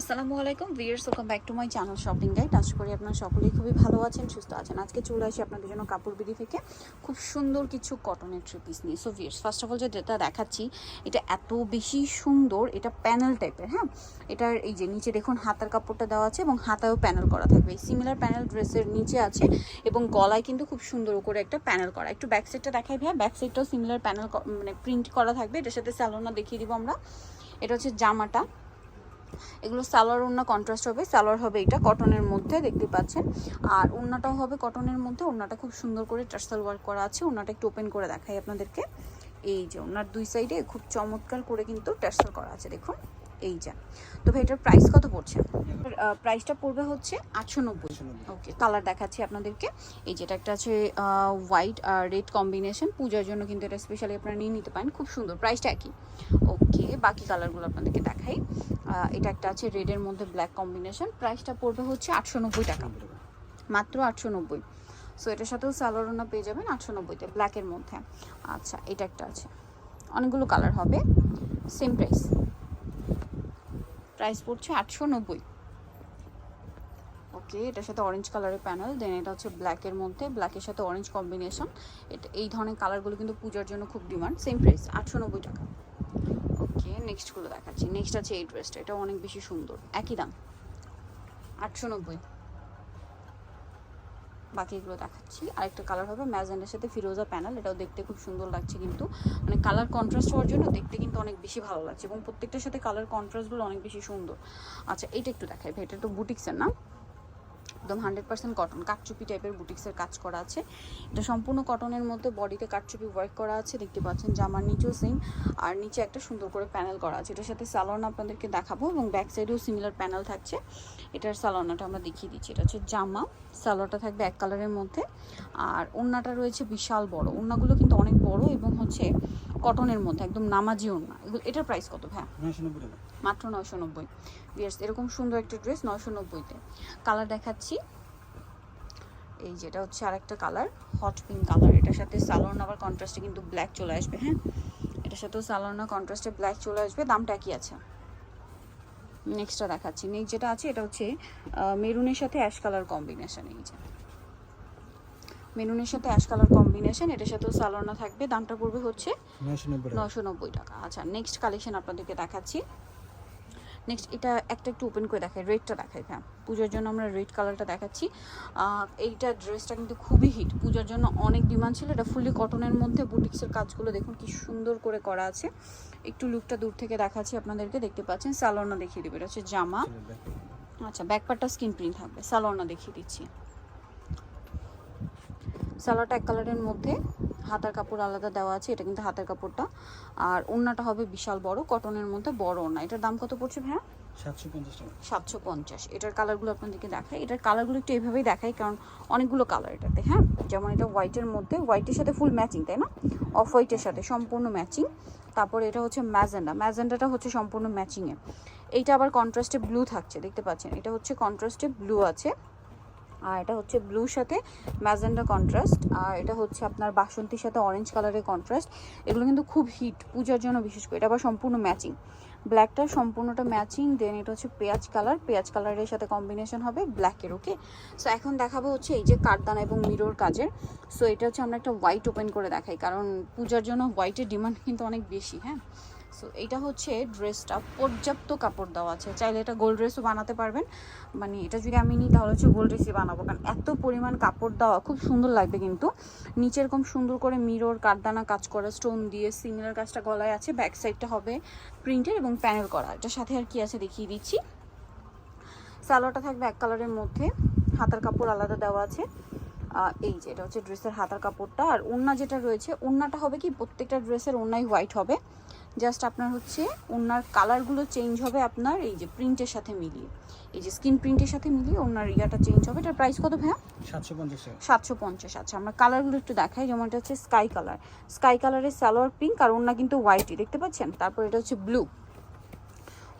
আসসালামু আলাইকুম viewers welcome back to my channel shopping guide আশা করি আপনারা সকলেই খুবই ভালো আছেন, সুস্থ আছেন। আজকে চলে আসি আপনাদের জন্য কাপড় বিডি থেকে। খুব সুন্দর কিছু কটনের থ্রি পিস নিয়ে। So viewers first of all যেটা দেখাচ্ছি, এটা এত বেশি সুন্দর, এটা প্যানেল টাইপের হ্যাঁ? এটার এই যে নিচে দেখুন, হাতার কাপড়টা দেওয়া আছে এবং হাতায়ও প্যানেল করা থাকবে। এই সিমিলার প্যানেল ড্রেসের নিচে আছে এবং গলায় কিন্তু খুব সুন্দর করে একটা প্যানেল করা। একটু ব্যাক সাইডটা দেখাই ভাইয়া। ব্যাক সাইডটাও সিমিলার প্যানেল মানে প্রিন্ট করা থাকবে। এটার সাথে স্যালোনা দেখিয়ে দিব আমরা। এটা হচ্ছে জামাটা। এগুলো সালোয়ার ওড়না কন্ট্রাস্ট হবে, সালোয়ার হবে এটা কটনের মধ্যে, দেখতে পাচ্ছেন। আর ওড়নাটাও হবে কটনের মধ্যে, ওড়নাটা খুব সুন্দর করে টার্সাল ওয়ার্ক করা আছে, ওড়নাটা একটু ওপেন করে দেখাই আপনাদেরকে। এই যে ওনার দুই সাইডে খুব চমৎকার করে কিন্তু টার্সাল করা আছে, দেখুন। এই যে। তো ভাই এটার প্রাইস কত পড়ছে? প্রাইসটা পড়বে হচ্ছে আটশো নব্বই। ওকে কালার দেখাচ্ছি আপনাদেরকে। এই যেটা একটা আছে হোয়াইট আর রেড কম্বিনেশন পূজার জন্য কিন্তু এটা স্পেশালি আপনারা নিয়ে নিতে পারেন। খুব সুন্দর প্রাইসটা একই। ওকে বাকি কালারগুলো আপনাদেরকে দেখাই। এটা একটা আছে রেডের মধ্যে ব্ল্যাক কম্বিনেশন প্রাইসটা পড়বে হচ্ছে আটশো নব্বই টাকা। মাত্র আটশো নব্বই। সো এটার সাথেও সালোয়ারনা পেয়ে যাবেন আটশো নব্বইতে ব্ল্যাকের মধ্যে। আচ্ছা এটা একটা আছে। অনেকগুলো কালার হবে। সেম প্রাইস প্রাইস পড়ছে আটশো নব্বই। ওকে এটার সাথে অরেঞ্জ কালারের প্যানেল দেন এটা হচ্ছে ব্ল্যাকের মধ্যে ব্ল্যাকের সাথে অরেঞ্জ কম্বিনেশন এটা, এই ধরনের কালারগুলো কিন্তু পূজার জন্য খুব ডিমান্ড সেম প্রাইস আটশো নব্বই টাকা। ওকে নেক্সটগুলো দেখাচ্ছি। নেক্সট আছে এই ড্রেসটা এটা অনেক বেশি সুন্দর, একই দাম। আটশো নব্বই। বাকিগুলো দেখাচ্ছি। আরেকটা কালার হবে ম্যাজেন্ডের সাথে ফিরোজা প্যানেল এটাও দেখতে খুব সুন্দর লাগছে কিন্তু। মানে কালার কন্ট্রাস্ট হওয়ার জন্য দেখতে কিন্তু অনেক বেশি ভালো লাগছে এবং প্রত্যেকটার সাথে কালার কন্ট্রাস্টগুলো অনেক বেশি সুন্দর। আচ্ছা এটা একটু দেখাই এটা তো বুটিক্সের না? একদম হান্ড্রেড পার্সেন্ট কটন কাটচুপি টাইপের বুটিক্সের কাজ করা আছে। এটা সম্পূর্ণ কটনের মধ্যে বডিতে কাটচুপি ওয়ার্ক করা আছে, দেখতে পাচ্ছেন জামার নিচেও সেম আর নিচে একটা সুন্দর করে প্যানেল করা আছে। এটার সাথে সালোয়ার আপনাদেরকে দেখাবো এবং ব্যাক সাইডেও সিমিলার প্যানেল থাকছে। এটার সালোয়ারটা আমরা দেখিয়ে দিচ্ছি। এটা হচ্ছে জামা সালোয়ারটা থাকবে এক কালারের মধ্যে। আর ওড়নাটা রয়েছে বিশাল বড়। ওড়নাগুলো কিন্তু অনেক বড় এবং হচ্ছে কটনের মধ্যে, একদম নামাজি ওড়না। এটার প্রাইস কত ভাই মাত্র নয়শো নব্বই। বিয়ার্স এরকম সুন্দর একটা ড্রেস নয়শো নব্বইতে। কালার দেখাচ্ছি। এই যেটা হচ্ছে আরেকটা কালার হট পিঙ্ক কালার এটার সাথে সালোয়ার আবার কন্ট্রাস্টে কিন্তু ব্ল্যাক চলে আসবে হ্যাঁ? এটার সাথেও সালোয়ার কন্ট্রাস্টে ব্ল্যাক চলে আসবে দামটা কি আছে। নেক্সটটা দেখাচ্ছি। নেক্সট যেটা আছে এটা হচ্ছে মেরুনের সাথে অ্যাশ কালার কম্বিনেশন এই যে। মেরুনের সাথে অ্যাশ কালার কম্বিনেশন এটার সাথেও সালোয়ার থাকবে। দামটা পড়বে হচ্ছে নশো নব্বই টাকা। আচ্ছা নেক্সট কালেকশন আপনাদেরকে দেখাচ্ছি। নেক্সট এটা একটা একটু ওপেন করে দেখাই রেডটা দেখাই হ্যাঁ পুজোর জন্য আমরা রেড কালারটা দেখাচ্ছি। এইটা ড্রেসটা কিন্তু খুবই হিট পূজার জন্য অনেক ডিমান্ড ছিল, এটা ফুলি কটনের মধ্যে। বুটিক্সের কাজগুলো দেখুন কি সুন্দর করে করা আছে। একটু লুকটা দূর থেকে দেখাচ্ছি আপনাদেরকে, দেখতে পাচ্ছেন? সালোনা দেখিয়ে দেবে, এটা হচ্ছে জামা। আচ্ছা ব্যাকপারটা স্কিন প্রিন্ট থাকবে। সালোয়ারটা দেখিয়ে দিচ্ছি। সালোয়ারটা এক কালারের মধ্যে। হাতার কাপড় আলাদা দেওয়া আছে এটা কিন্তু হাতের কাপড়টা। আর ওড়নাটা হবে বিশাল বড় কটনের মধ্যে বড় ওড়না। এটার দাম কত পড়ছে ভাইয়া? সাতশো পঞ্চাশ এটার কালারগুলো আপনাদেরকে দেখাই। এটার কালারগুলো একটু এইভাবেই দেখাই কারণ অনেকগুলো কালার এটাতে হ্যাঁ? যেমন এটা হোয়াইটের মধ্যে হোয়াইটের সাথে ফুল ম্যাচিং তাই না? অফ হোয়াইটের সাথে সম্পূর্ণ ম্যাচিং তারপর এটা হচ্ছে ম্যাজেন্ডা। ম্যাজেন্ডাটা হচ্ছে সম্পূর্ণ ম্যাচিংয়ে এইটা আবার কন্ট্রাস্টে ব্লু থাকছে দেখতে পাচ্ছেন? এটা হচ্ছে কন্ট্রাস্টে ব্লু আছে। আর এটা হচ্ছে ব্লুর সাথে ম্যাজেন্ডা কন্ট্রাস্ট, আর এটা হচ্ছে আপনার বাসন্তীর সাথে অরেঞ্জ কালারের কন্ট্রাস্ট এগুলো কিন্তু খুব হিট পূজার জন্য বিশেষ করে। এটা আবার সম্পূর্ণ ম্যাচিং ব্ল্যাকটা সম্পূর্ণটা ম্যাচিং দেন এটা হচ্ছে পেঁয়াজ কালার পেঁয়াজ কালারের সাথে কম্বিনেশন হবে ব্ল্যাকের ওকে সো এখন দেখাবো হচ্ছে এই যে কাঠদানা এবং মিরোর কাজের। সো এটা হচ্ছে আমরা একটা হোয়াইট ওপেন করে দেখাই, কারণ পূজার জন্য হোয়াইটের ডিমান্ড কিন্তু অনেক বেশি হ্যাঁ? সো এটা হচ্ছে ড্রেসটা পর্যাপ্ত কাপড় দেওয়া আছে। চাইলে এটা গোল্ড ড্রেসও বানাতে পারবেন। মানে এটা যদি আমি নিই, তাহলে হচ্ছে গোল্ড ড্রেসই বানাবো। কারণ এত পরিমাণ কাপড় দেওয়া, খুব সুন্দর লাগবে কিন্তু। নিচে এরকম সুন্দর করে মিরর কাঠদানা কাজ করা স্টোন দিয়ে সিমিলার কাজটা গলায় আছে। ব্যাক সাইডটা হবে প্রিন্টের এবং প্যানেল করা। এটার সাথে আর কি আছে দেখিয়ে দিচ্ছি। সালোয়ারটা থাকবে এক কালারের মধ্যে। হাতার কাপড় আলাদা দেওয়া আছে। এই যে, এটা হচ্ছে ড্রেসের হাতার কাপড়টা। আর ওড়না যেটা রয়েছে, ওড়নাটা হবে কি, প্রত্যেকটা ড্রেসের ওড়নাই হোয়াইট হবে। জাস্ট আপনার হচ্ছে ওনার কালারগুলো চেঞ্জ হবে আপনার এই যে প্রিন্টের সাথে মিলিয়ে। এই যে স্কিন প্রিন্টের সাথে মিলিয়ে ওনার ইয়াটা চেঞ্জ হবে। এটার প্রাইস কত ভাইয়া? সাতশো পঞ্চাশ সাতশো পঞ্চাশ। আচ্ছা আমরা কালারগুলো একটু দেখাই। যেমন এটা হচ্ছে স্কাই কালার স্কাই কালারের সালোয়ার পিঙ্ক আর ওড়না কিন্তু হোয়াইটই দেখতে পাচ্ছেন? তারপর এটা হচ্ছে ব্লু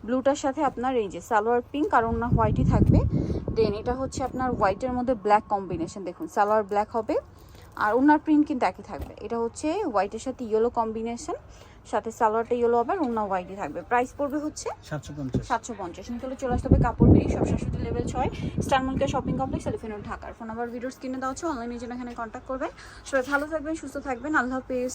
ব্লুটার সাথে আপনার এই যে সালোয়ার পিঙ্ক আর ওনার হোয়াইটই থাকবে। দেন এটা হচ্ছে আপনার হোয়াইটের মধ্যে ব্ল্যাক কম্বিনেশন দেখুন সালোয়ার ব্ল্যাক হবে। আর ওনার প্রিন্ট কিন্তু একই থাকবে। এটা হচ্ছে হোয়াইটের সাথে ইয়েলো কম্বিনেশন সাথে সালোয়ারটা ইয়েলো হবে আর ওনা হোয়াইটই থাকবে। প্রাইস পড়বে হচ্ছে সাতশো পঞ্চাশ। সাতশো পঞ্চাশ। তাহলে চলে আসতে হবে কাপড় বেরিয়ে সব সাতষট্টি লেভেল ছয় star market shopping complex elephant ঢাকার। ফোন নাম্বার ভিডিওস কিনে দেওয়া হচ্ছে অনলাইনে যেন এখানে কন্ট্যাক্ট করবেন। সবাই ভালো থাকবেন সুস্থ থাকবেন। আল্লাহ হাফেজ।